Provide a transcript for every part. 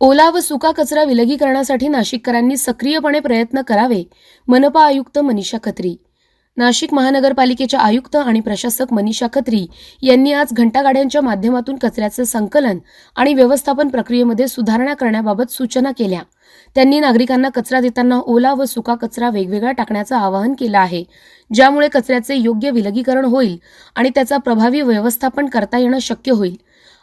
ओला व सुका कचरा विलगीकरणासाठी नाशिककरांनी सक्रियपणे प्रयत्न करावे मनपा आयुक्त मनीषा खत्री. नाशिक महानगरपालिकेच्या आयुक्त आणि प्रशासक मनीषा खत्री यांनी आज घंटागाड्यांच्या माध्यमातून कचऱ्याचे संकलन आणि व्यवस्थापन प्रक्रियेमध्ये सुधारणा करण्याबाबत सूचना केल्या. त्यांनी नागरिकांना कचरा देताना ओला व सुका कचरा वेगवेगळा टाकण्याचं आवाहन केलं आहे. ज्यामुळे कचऱ्याचे योग्य विलगीकरण होईल आणि त्याचा प्रभावी व्यवस्थापन करता येणं शक्य होईल.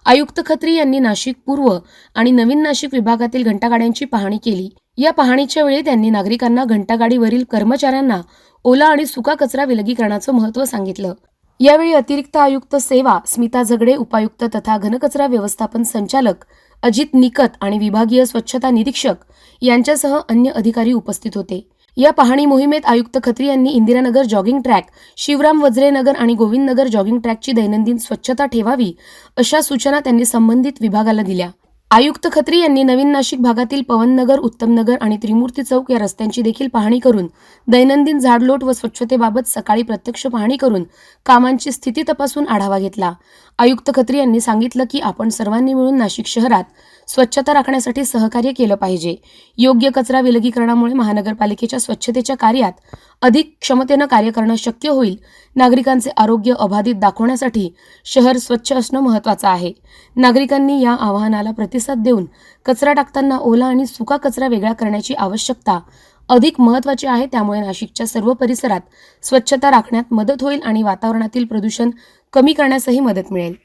आयुक्त खत्री यांनी नाशिक पूर्व आणि नवीन नाशिक विभागातील घंटागाड्यांची पाहणी केली. या पाहणीच्या वेळी त्यांनी नागरिकांना घंटागाडीवरील कर्मचाऱ्यांना ओला आणि सुका कचरा विलगीकरणाचं महत्त्व सांगितलं. यावेळी अतिरिक्त आयुक्त सेवा स्मिता झगडे उपायुक्त तथा घनकचरा व्यवस्थापन संचालक अजित निकत आणि विभागीय स्वच्छता निरीक्षक यांच्यासह अन्य अधिकारी उपस्थित होते. या पाहणी मोहिमेत आयुक्त खत्री यांनी इंदिरानगर जॉगिंग ट्रॅक शिवराम वज्रेनगर आणि गोविंदनगर जॉगिंग ट्रॅकची दैनंदिन स्वच्छता ठेवावी अशा सूचना त्यांनी संबंधित विभागाला दिल्या. आयुक्त खत्री यांनी नवीन नाशिक भागातील पवननगर उत्तमनगर आणि त्रिमूर्ती चौक या रस्त्यांची देखील पाहणी करून दैनंदिन झाडलोट व स्वच्छतेबाबत सकाळी प्रत्यक्ष पाहणी करून कामांची स्थिती तपासून आढावा घेतला. आयुक्त खत्री यांनी सांगितलं की आपण सर्वांनी मिळून नाशिक शहरात स्वच्छता राखण्यासाठी सहकार्य केलं पाहिजे. योग्य कचरा विलगीकरणामुळे महानगरपालिकेच्या स्वच्छतेच्या कार्यात अधिक क्षमतेनं कार्य करणं शक्य होईल. नागरिकांचे आरोग्य अबाधित दाखवण्यासाठी शहर स्वच्छ असणं महत्त्वाचं आहे. नागरिकांनी या आवाहनाला प्रतिसाद देऊन कचरा टाकताना ओला आणि सुका कचरा वेगळा करण्याची आवश्यकता अधिक महत्त्वाची आहे. त्यामुळे नाशिकच्या सर्व परिसरात स्वच्छता राखण्यात मदत होईल आणि वातावरणातील प्रदूषण कमी करण्यासही मदत मिळेल.